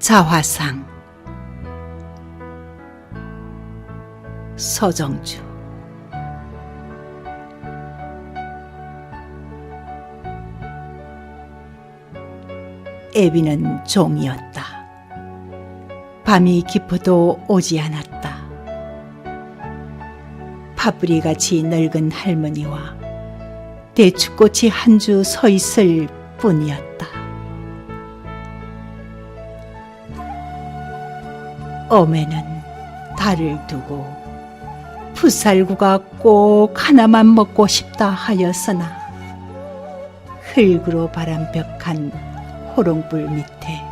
자화상 서정주 애비는 종이었다. 밤이 깊어도 오지 않았다. 파뿌리같이 늙은 할머니와 대추꽃이 한 주 서 있을 뿐이었다. 어매는 달을 두고 풋살구가 꼭 하나만 먹고 싶다 하였으나 흙으로 바람벽한 호롱불 밑에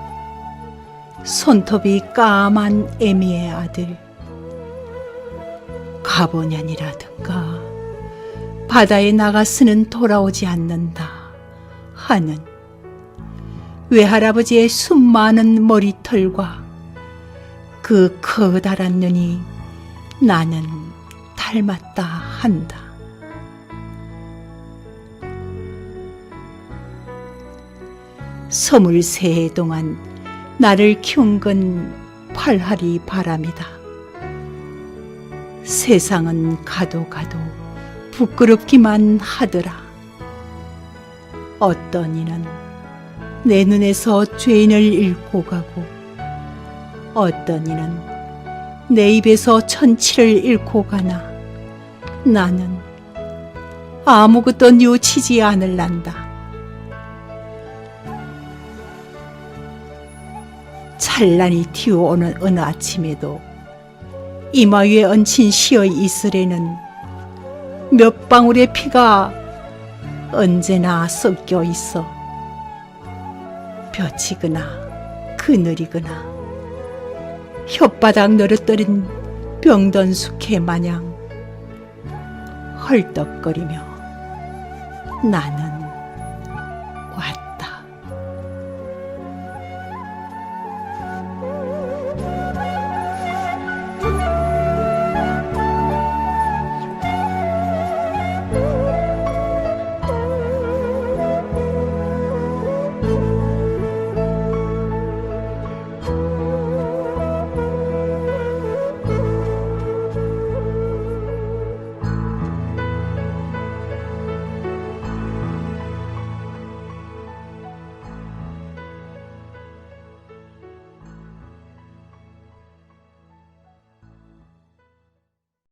손톱이 까만 애미의 아들 가보년이라든가 바다에 나갔으는 돌아오지 않는다 하는 외할아버지의 수많은 머리털과 그 커다란 눈이 나는 닮았다 한다. 스물세 해 동안 나를 키운 건 팔하리 바람이다. 세상은 가도 가도 부끄럽기만 하더라. 어떤 이는 내 눈에서 죄인을 잃고 가고 어떤 이는 내 입에서 천치를 잃고 가나 나는 아무것도 뉘우치지 않을란다. 찬란히 튀어오는 어느 아침에도 이마 위에 얹힌 시의 이슬에는 몇 방울의 피가 언제나 섞여 있어 벼치거나 그늘이거나 혓바닥 늘어뜨린 병든 숙회 마냥 헐떡거리며 나는